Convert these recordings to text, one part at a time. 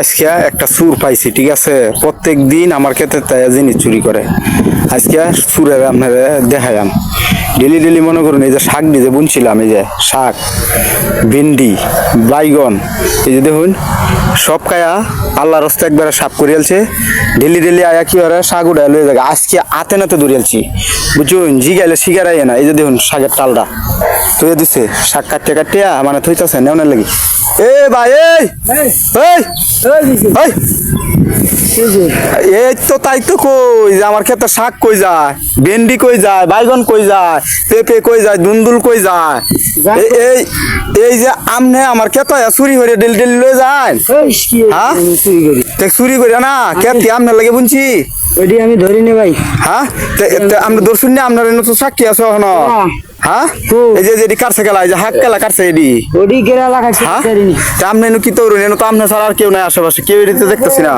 আজকে একটা সুর পাইছি, ঠিক আছে? প্রত্যেক দিন আমার ক্ষেত্রে তাই জিনিস চুরি করে। আজকে সুরের আপনার দেখাইলাম। ডেলি ডেলি মনে করুন, এই যে শাক দিয়ে যে বুনছিলাম, এই যে শাক, ভেন্ডি, বাইগন, এই যে দেখুন, সব কায়া আল্লাহ রস্তে একবারে সাপ করিয়ালছে ডেলি ডেলি আয়া কি হয় শাক যাবে আজকে আতে নাতে দৌড়িয়ালছি বুঝুন, জিগাইলে শিকারাই না। এই যে দেখুন, শাকের টালটা তুই দিছে শাক কাটতে কাটতে মানে থইতাছে নেওয়ার লাগি। এ ভাই এই! এই! এই এই তো তাই তো কই যে আমার ক্ষেত্রে শাক কই যায় ভেন্ডি কই যায় বাইগন কই যায় পেঁপে কই যায় দুন্দুল কই যায়। এই এই যে আমনে আমার ক্ষেত চুরি করে ডেলি ডেলি লয়ে যায়। হ্যাঁ? চুরি করে। না ক্ষেত আমনে লাগে বুনছি? ওইটি আমি ধরি নে ভাই। হ্যাঁ? আমরা দর্শুন না আপনার তো সাক্ষী আছে এখন? হ্যাঁ। এই যে যেটি কাটছে এই যে হাক কাটছে এডি লাগাইছে হ্যাঁ? কি তরুণ এনে তো আপনার ছাড়া আর কেউ নাই আশেপাশে কেউ দেখতেছি না।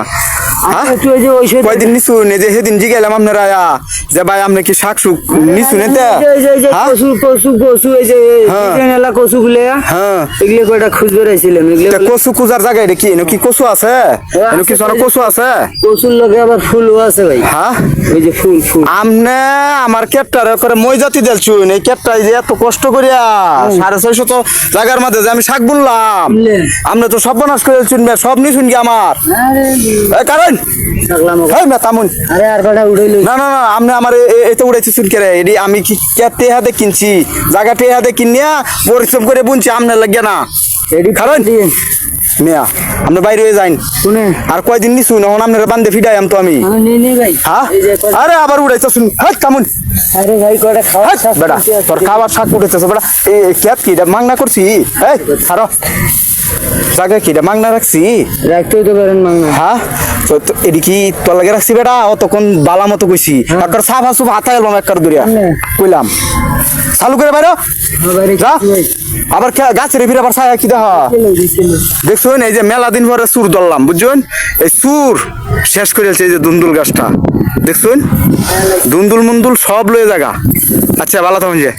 যে কয়দিন নিছু নে যে সেদিন জিগাইলাম আপনার যে ভাই আপনি কি শাক সুক নিছু নে তে এই যে এই যে হ্যাঁ? যে। এলা কসু গুলে হ্যাঁ। এগুলো কয়টা খুঁজ বেড়াইছিলাম এগুলো কচু কুজার জায়গায় এটা কি? এনে কি কচু আছে? এনে কি সোনা কচু। আছে? কসুর লগে আবার ফুলও আছে ভাই। হ্যাঁ? ওই যে ফুল ফুল। আমনে আমার কেটটার করে মই জাতি দেলছুন এই কেটটা এই যে এত কষ্ট করিয়া সাড়ে ছয়শো তো জায়গার মাঝে যে আমি শাক বললাম আমরা তো সব সর্বনাশ করে শুনবে সব নি শুনবি আমার কারণ না না না আপনি আমার এতে উড়াইতে রে আমি কি কে হাতে কিনছি? জায়গাতে হাতে কিনিয়া পরিশ্রম করে বুনছি আমনে লাগে না। কারণ মিয়া আপনি বাইরে হয়ে যাইন। শুনে। আর কয়দিন নিছু নহন আপনার বান্ধে ফিডাইম তো আমি। হ্যাঁ আরে আবার শুন। Hi come on. আরে ভাই কয়টা খাওয়া বেটা তোর খাবার শাক উঠেছে বেটা ক্যাপ কি এটা মাংনা করছি? এই খারো জায়গা কি এটা মাংনা রাখছি? রাখতেই তো পারেন মাংনা। হ্যাঁ তো তো কি তোর লাগে রাখছি বেটা অতক্ষণ বালা মতো কইছি। একবার সাফ হাসু হাতা এলাম একবার দূরিয়া। হ্যাঁ। কইলাম। চালু করে বাইরো। বাইরে যা। কিছু ভাই আবার গাছের ফিরে আবার ছায়া কি দেখা? দেখছুন এই যে মেলা দিন পরে সুর ধরলাম বুঝছেন? এই সুর শেষ করেছে এই যে দুন্দুল গাছটা। দেখছুন? দুন্দুল মুন্দুল সব লয়ে জায়গা। আচ্ছা ভালো থাকুন যে।